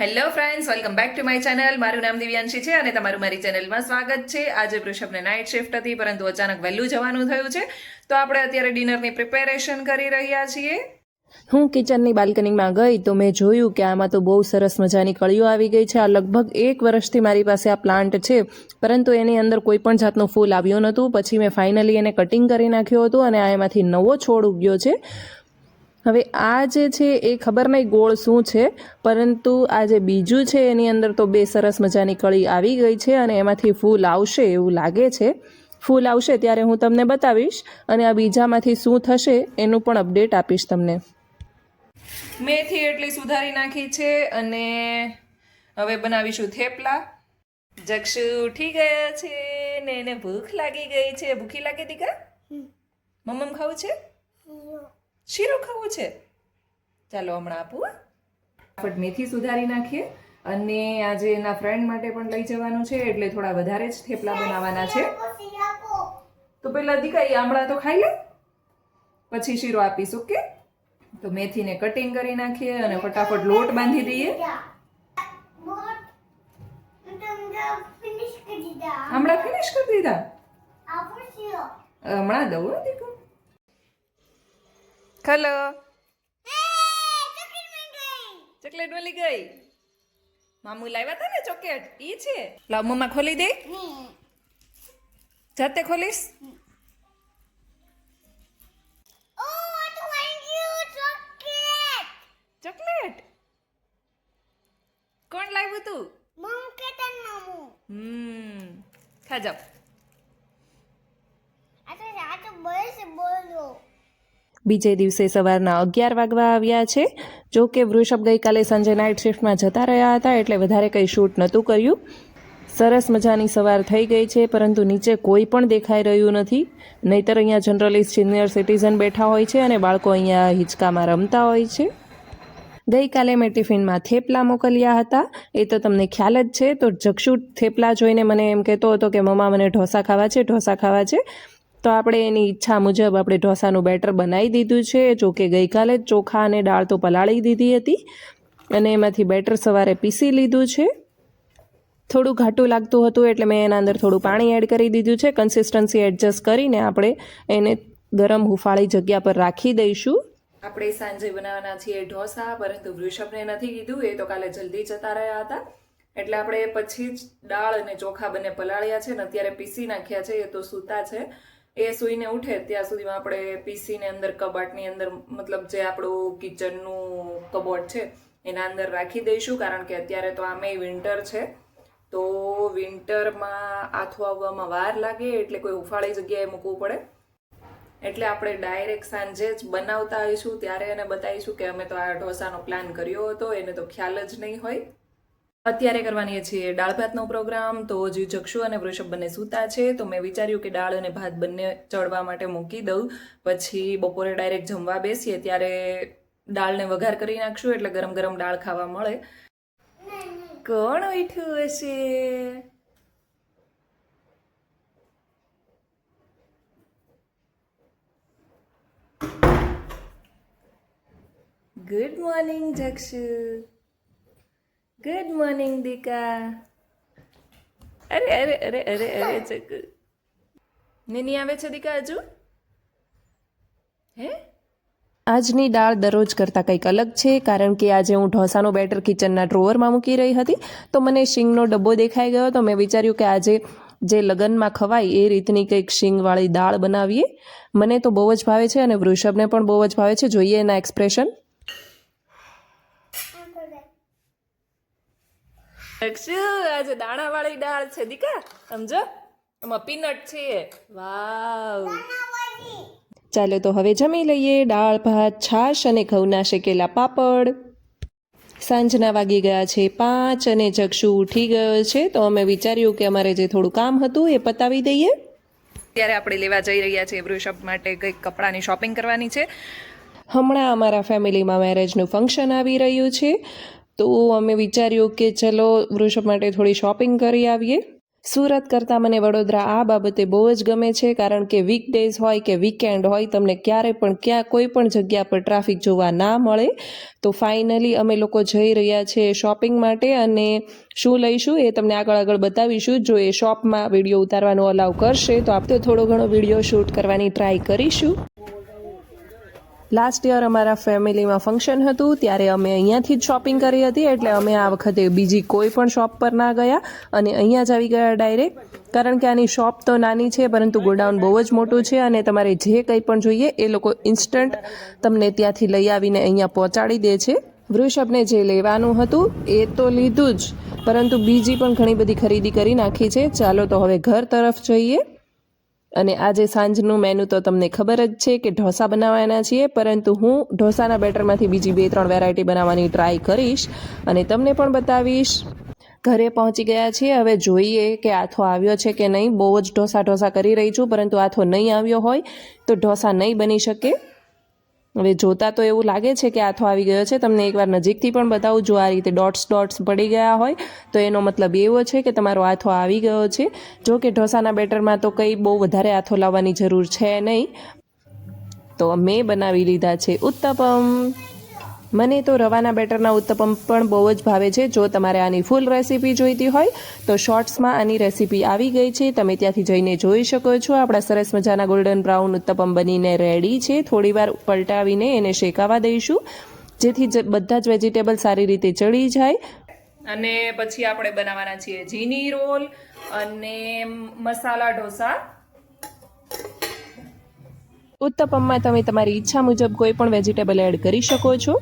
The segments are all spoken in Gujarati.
Hello friends welcome back to my channel મારું નામ દિવ્યાંશી છે અને તમારું મારી ચેનલમાં સ્વાગત છે. આજે વૃષભને નાઇટ શિફ્ટ હતી, પરંતુ અચાનક વહેલું જવાનું થયું છે. તો આપણે અત્યારે ડિનરની પ્રિપેરેશન કરી રહ્યા છીએ. હું કિચનની બાલ્કનીમાં ગઈ તો મેં જોયું કે આમાં તો બહુ સરસ મજાની કળીઓ આવી ગઈ છે. આ લગભગ એક વર્ષથી મારી પાસે આ પ્લાન્ટ છે, પરંતુ એની અંદર કોઈ પણ જાતનું ફૂલ આવ્યું નહોતું. પછી મેં ફાઇનલી એને કટિંગ કરી નાખ્યું હતું અને આ એમાંથી નવો છોડ ઉગ્યો છે. હવે આ જે છે એ ખબર નહીં ગોળ શું છે પરંતુ આ જે બીજું છે એની અંદર તો બે સરસ મજાની કળી આવી ગઈ છે અને એમાંથી ફૂલ આવશે એવું લાગે છે. ફૂલ આવશે ત્યારે હું તમને બતાવીશ અને આ બીજામાંથી શું થશે એનું પણ અપડેટ આપીશ તમને. મેથી એટલી સુધારી નાખી છે અને હવે બનાવીશું થેપલા. જક્ષુ ઉઠી ગયા છે ને એને ભૂખ લાગી ગઈ છે. ભૂખી લાગી દીકા? મમ્મમ ખાવું છે? શીરો ખાવું છે? ચાલો હમણાં આપું હો. ફટાફટ મેથી સુધારી નાખીએ અને આજે એના ફ્રેન્ડ માટે પણ લઈ જવાનું છે એટલે થોડા વધારે જ થેપલા બનાવવાના છે. તો પેલા દીકા એ આમળા તો ખાઈ લે પછી શીરો આપીશ ઓકે? તો મેથીને કટિંગ કરી નાખીએ અને ફટાફટ લોટ બાંધી દઈએ. હમણાં ફિનિશ કરી દીધા? હમણાં દઉં દીકુ ખલો ચોકલેટ મળી ગઈ. મામુ લાવ્યા હતા ને ચોકલેટ ઈ છે. લાવ મમ્મા ખોલી દે. જાતે ખોલીશ. ચોકલેટ કોણ લાવ્યું તું? હમ. ખા બીજે દિવસે સવારના અગિયાર વાગવા આવ્યા છે. જો કે વૃષભ ગઈકાલે સાંજે નાઇટ શિફ્ટમાં જતા રહ્યા હતા એટલે વધારે કંઈ શૂટ નહોતું કર્યું. સરસ મજાની સવાર થઈ ગઈ છે, પરંતુ નીચે કોઈ પણ દેખાઈ રહ્યું નથી. નહીતર અહીંયા જનરલી સિનિયર સિટીઝન બેઠા હોય છે અને બાળકો અહીંયા હિંચકામાં રમતા હોય છે. ગઈકાલે મેં ટિફિનમાં થેપલા મોકલ્યા હતા. એ તો તમને ખ્યાલ જ છે. તો જક્ષુ થેપલા જોઈને મને એમ કહેતો હતો કે, મમ્મા, મને ઢોસા ખાવા છે, ઢોસા ખાવા છે. તો આપણે એની ઈચ્છા મુજબ આપણે ઢોસાનું બેટર બનાવી દીધું છે. જો ગઈકાલે જ ચોખા અને દાળ તો પલાળી દીધી હતી અને એમાંથી બેટર સવારે પીસી લીધું છે. થોડું ઘાટું લાગતું હતું એટલે મેં એના અંદર થોડું પાણી એડ કરી દીધું છે. કન્સિસ્ટન્સી એડજસ્ટ કરીને આપણે એને ગરમ હુફાળી જગ્યા પર રાખી દઈશું. આપણે સાંજે બનાવવાના છીએ ઢોસા, પરંતુ વૃષભને નથી કીધું. એ તો કાલે જલ્દી જતા રહ્યા હતા. એટલે આપણે પછી જ દાળ અને ચોખા બંને પલાળ્યા છે ને અત્યારે પીસી નાખ્યા છે. એ તો સૂતા છે. એ સૂઈને ઉઠે ત્યાં સુધીમાં આપણે પીસીને અંદર, કબાટની અંદર, મતલબ જે આપણું કિચનનું કબોર્ડ છે, એના અંદર રાખી દઈશું, કારણ કે અત્યારે તો આમે વિન્ટર છે. તો વિન્ટરમાં આથું આવવામાં વાર લાગે, એટલે કોઈ ઉફાળી જગ્યાએ મૂકવું પડે. એટલે આપણે ડાયરેક્ટ સાંજે જ બનાવતા આવીશું, ત્યારે એને બતાવીશું કે અમે તો આ ઢોસાનો પ્લાન કર્યો હતો, એને તો ખ્યાલ જ નહીં હોય. અત્યારે કરવાની છીએ દાળ ભાતનો પ્રોગ્રામ, તો હજી જક્ષુ અને વૃષભ બંને સૂતા છે, તો મેં વિચાર્યું કે દાળ અને ભાત બંને ચડવા માટે મૂકી દઉં. પછી બપોરે ડાયરેક્ટ જમવા બેસીએ, ત્યારે દાળને વઘાર કરી નાખશું, એટલે ગરમ ગરમ દાળ ખાવા મળે. કોણ ઉઠ્યું હશે? Good morning Jakshu. Good morning Dika અરે અરે અરે અરે અરે જગુ નીની આવે છે દીકા હજુ? હે? આજની દાળ દરરોજ કરતાં કંઈક અલગ છે કારણ કે આજે હું ઢોસાનો બેટર કિચનના ડ્રોવરમાં મૂકી રહી હતી. તો મને શીંગનો ડબ્બો દેખાઈ ગયો તો મેં વિચાર્યું કે આજે જે લગ્નમાં ખવાય એ રીતની કંઈક શીંગવાળી દાળ બનાવીએ. મને તો બહુ જ ભાવે છે અને વૃષભને પણ બહુ જ ભાવે છે. જોઈએ એના એક્સપ્રેશન આજે દાણાવાળી દાળ છે, દીકા, સમજો? એમાં પીનટ છે. વાવ. ચાલો તો હવે જમી લઈએ. દાળ, ભાત, છાશ અને ઘઉંના શેકેલા પાપડ. સાંજના વાગી ગયા છે પાંચ અને જક્ષુ ઉઠી ગયો છે. તો અમે વિચાર્યું કે અમારે જે થોડું કામ હતું એ પતાવી દઈએ. ત્યારે આપણે લેવા જઈ રહ્યા છીએ વૃષભ માટે કંઈક કપડાની શોપિંગ કરવાની છે. હમણાં અમારા ફેમિલીમાં મેરેજનું ફંક્શન આવી રહ્યું છે. તો અમે વિચાર્યું કે ચલો વૃષભ માટે થોડી શોપિંગ કરી આવીએ. સુરત કરતાં મને વડોદરા આ બાબતે બહુ જ ગમે છે, કારણ કે વીકડેઝ હોય કે વીકેન્ડ હોય, તમને ક્યારે પણ ક્યાં કોઈ પણ જગ્યા પર ટ્રાફિક જોવા ના મળે. તો ફાઇનલી અમે લોકો જઈ રહ્યા છીએ શોપિંગ માટે અને શું લઈશું એ તમને આગળ આગળ બતાવીશું. જો એ શોપમાં વીડિયો ઉતારવાનો અલાવ કરશે, તો આપણે થોડો ઘણો વીડિયો શૂટ કરવાની ટ્રાય કરીશું. લાસ્ટ યર અમારા ફેમિલીમાં ફંક્શન હતું, ત્યારે અમે અહીંયાથી જ શોપિંગ કરી હતી, એટલે અમે આ વખતે બીજી કોઈ પણ શોપ પર ના ગયા અને અહીંયા જ આવી ગયા ડાયરેક્ટ કારણ કે આની શોપ તો નાની છે, પરંતુ ગોડાઉન બહુ જ મોટું છે અને તમારે જે કંઈ પણ જોઈએ, એ લોકો ઇન્સ્ટન્ટ તમને ત્યાંથી લઈ આવીને અહીંયા પહોંચાડી દે છે. વૃષભને જે લેવાનું હતું, એ તો લીધું જ, પરંતુ બીજી પણ ઘણી બધી ખરીદી કરી નાખી છે. ચાલો તો હવે ઘર તરફ જઈએ. અને આજે સાંજનું મેનુ તો તમને ખબર જ છે કે ઢોસા બનાવવાના છીએ, પરંતુ હું ઢોસાના બેટરમાંથી બીજી બે ત્રણ વેરાયટી બનાવવાની ટ્રાય કરીશ અને તમને પણ બતાવીશ. ઘરે પહોંચી ગયા છીએ. હવે જોઈએ કે આથો આવ્યો છે કે નહીં. બહુ જ ઢોસા ઢોસા કરી રહી છું, પરંતુ આથો નહીં આવ્યો હોય તો ઢોસા નહીં બની શકે. હવે જોતા તો એવું લાગે છે કે આથો આવી ગયો છે. તમને એકવાર નજીકથી પણ બતાવું, જો આ રીતે ડોટ્સ ડોટ્સ પડી ગયા હોય, તો એનો મતલબ એવો છે કે તમારો આથો આવી ગયો છે. જો કે ઢોસાના બેટરમાં તો કંઈ બહુ વધારે આથો લાવવાની જરૂર છે નહીં. તો મેં બનાવી લીધા છે ઉત્તપમ. મને તો રવાના બેટરના ઉત્તપમ પણ બહુ જ ભાવે છે. જો તમારે આની ફૂલ રેસીપી જોઈતી હોય તો શોર્ટ્સમાં આની રેસીપી આવી ગઈ છે. તમે ત્યાંથી જઈને જોઈ શકો છો. આપણા સરસ મજાના ગોલ્ડન બ્રાઉન ઉત્તપમ બનીને રેડી છે. થોડીવાર પલટાવીને એને શેકાવા દઈશું. જેથી બધા જ વેજીટેબલ સારી રીતે ચડી જાય. અને પછી આપણે બનાવવાના છીએ જીની રોલ અને મસાલા ઢોસા. ઉત્તપમમાં તમે તમારી ઈચ્છા મુજબ કોઈ પણ વેજીટેબલ એડ કરી શકો છો.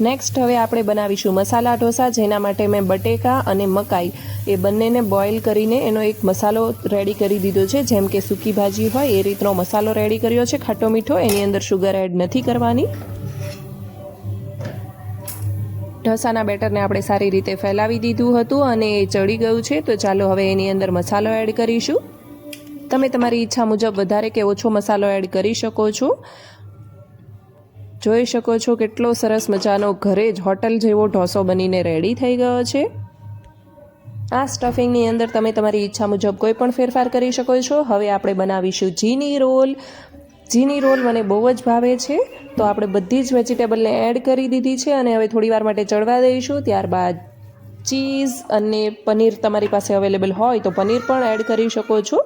નેક્સ્ટ હવે આપણે બનાવીશું મસાલા ઢોસા, જેના માટે મેં બટેકા અને મકાઈ. એ બંનેને બોઇલ કરીને એનો એક મસાલો રેડી કરી દીધો છે. જેમ કે સૂકી ભાજી હોય, એ રીતનો મસાલો રેડી કર્યો છે. ખાટો મીઠો, એની અંદર શુગર એડ નથી કરવાની. ઢોસાના બેટરને આપણે સારી રીતે ફેલાવી દીધું હતું અને એ ચડી ગયું છે. તો ચાલો હવે એની અંદર મસાલો એડ કરીશું. તમે તમારી ઈચ્છા મુજબ વધારે કે ઓછો મસાલો એડ કરી શકો છો. જોઈ શકો છો કેટલો સરસ મજાનો ઘરે જ હોટલ જેવો ઢોસો બનીને રેડી થઈ ગયો છે. આ સ્ટફિંગની અંદર તમે તમારી ઈચ્છા મુજબ કોઈ પણ ફેરફાર કરી શકો છો. હવે આપણે બનાવીશું જીની રોલ. જીની રોલ મને બહુ જ ભાવે છે. તો આપણે બધી જ વેજીટેબલને એડ કરી દીધી છે અને હવે થોડી વાર માટે ચડવા દઈશું. ત્યારબાદ ચીઝ અને પનીર તમારી પાસે અવેલેબલ હોય તો પનીર પણ એડ કરી શકો છો.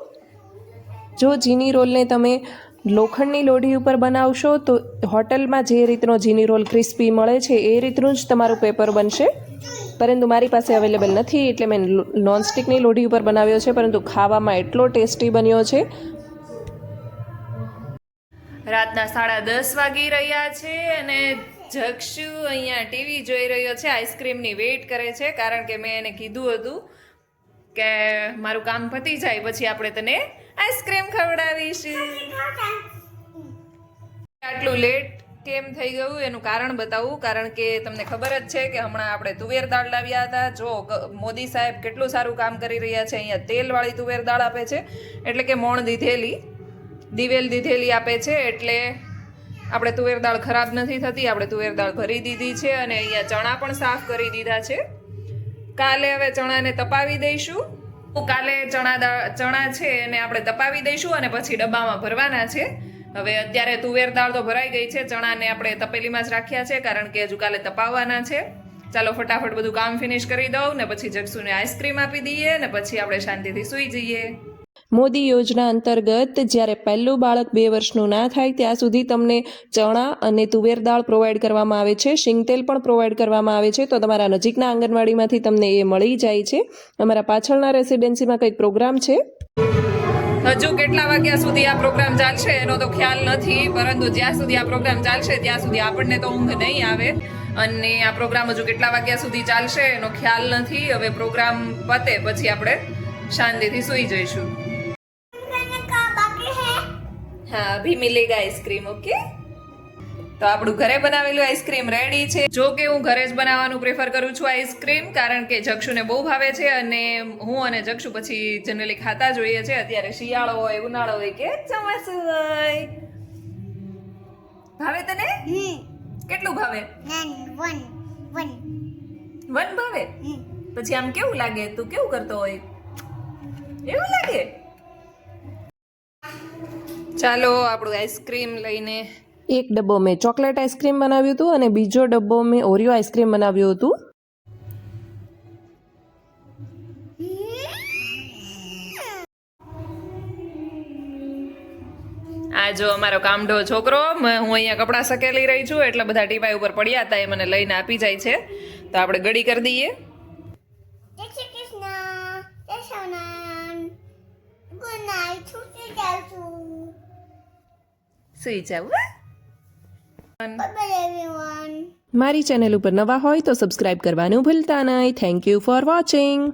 જો જીની રોલને તમે લોખંડની લોઢી ઉપર બનાવશો તો હોટલમાં જે રીતનો જીની રોલ ક્રિસ્પી મળે છે, એ રીતનું જ તમારું પેપર બનશે. પરંતુ મારી પાસે અવેલેબલ નથી, એટલે મેં નોનસ્ટિકની લોઢી ઉપર બનાવ્યો છે, પરંતુ ખાવામાં એટલો ટેસ્ટી બન્યો છે. રાતના સાડા દસ વાગી રહ્યા છે અને જક્ષુ અહીંયા ટીવી જોઈ રહ્યો છે, આઈસ્ક્રીમની વેઇટ કરે છે, કારણ કે મેં એને કીધું હતું કે મારું કામ પતી જાય, પછી આપણે તને આઈસ્ક્રીમ ખવડાવીશું. આટલું લેટ કેમ થઈ ગયું એનું કારણ બતાવું કારણ કે તમને ખબર જ છે કે હમણાં આપણે તુવેર દાળ લાવ્યા હતા. જો મોદી સાહેબ કેટલું સારું કામ કરી રહ્યા છે અહીંયા તેલવાળી તુવેર દાળ આપે છે. એટલે કે મોણ દીધેલી દિવેલ દીધેલી આપે છે એટલે આપણે તુવેર દાળ ખરાબ નથી થતી આપણે તુવેર દાળ ભરી દીધી છે અને અહીંયા ચણા પણ સાફ કરી દીધા છે. કાલે હવે ચણાને તપાવી દઈશું. કાલે ચણા દાળ ચણા છે એને આપણે તપાવી દઈશું અને પછી ડબ્બામાં ભરવાના છે. હવે અત્યારે તુવેર દાળ તો ભરાઈ ગઈ છે, ચણાને આપણે તપેલીમાં જ રાખ્યા છે કારણ કે હજુ કાલે તપાવવાના છે. ચાલો ફટાફટ બધું કામ ફિનિશ કરી દઉં ને પછી જગસુને આઈસ્ક્રીમ આપી દઈએ ને પછી આપણે શાંતિથી સૂઈ જઈએ. મોદી યોજના અંતર્ગત જ્યારે પહેલું બાળક બે વર્ષનું ના થાય, ત્યાં સુધી તમને ચણા અને તુવેર દાળ પ્રોવાઈડ કરવામાં આવે છે. શિંગતેલ પણ પ્રોવાઈડ કરવામાં આવે છે. તો તમારા નજીકના આંગણવાડીમાંથી તમને એ મળી જાય છે. અમારા પાછળના રેસિડેન્સીમાં કંઈક પ્રોગ્રામ છે? હજુ કેટલા વાગ્યા સુધી આ પ્રોગ્રામ ચાલશે? એનો તો ખ્યાલ નથી, પરંતુ જ્યાં સુધી આ પ્રોગ્રામ ચાલશે, ત્યાં સુધી આપણને તો ઊંઘ નહીં આવે. અને આ પ્રોગ્રામ હજુ કેટલા વાગ્યા સુધી ચાલશે, એનો ખ્યાલ નથી. હવે પ્રોગ્રામ પતે, પછી આપણે શાંતિથી સૂઈ જઈશું. હા અભી મિલેગા આઈસ્ક્રીમ ઓકે? તો આપણું ઘરે બનાવેલું આઈસ્ક્રીમ રેડી છે. જો કે હું ઘરે જ બનાવવાનું પ્રેફર કરું છું આઈસ્ક્રીમ કારણ કે જક્ષુને બહુ ભાવે છે અને હું અને જક્ષુ પછી જનરલી ખાતા જોઈએ છે અત્યારે શિયાળો હોય ઉનાળો હોય કે ચોમાસું હોય. ભાવે તને? કેટલું ભાવે? One one. વન. ભાવે? પછી આમ કેવું લાગે? તું કેવું કરતો હોય? એવું લાગે? ચાલો આપણું આઈસ્ક્રીમ લઈને એક ડબ્બો મેં ચોકલેટ આઈસ્ક્રીમ બનાવ્યું હતું અને બીજો ડબ્બો મેં ઓરિયો આઈસ્ક્રીમ બનાવ્યું હતું. આ જો અમારો કામઢો છોકરો હું અહીંયા કપડાં સકેલી રહી છું એટલે બધા ટીપાઈ ઉપર પડ્યા હતા એ મને લઈને આપી જાય છે. તો આપણે ગડી કરી દઈએ. કૃષ્ણ ગુડ નાઇટ સુઈ જાવ મારી ચેનલ ઉપર નવા હોય તો સબસ્ક્રાઇબ કરવાનું ભૂલતા નહીં. Thank you for watching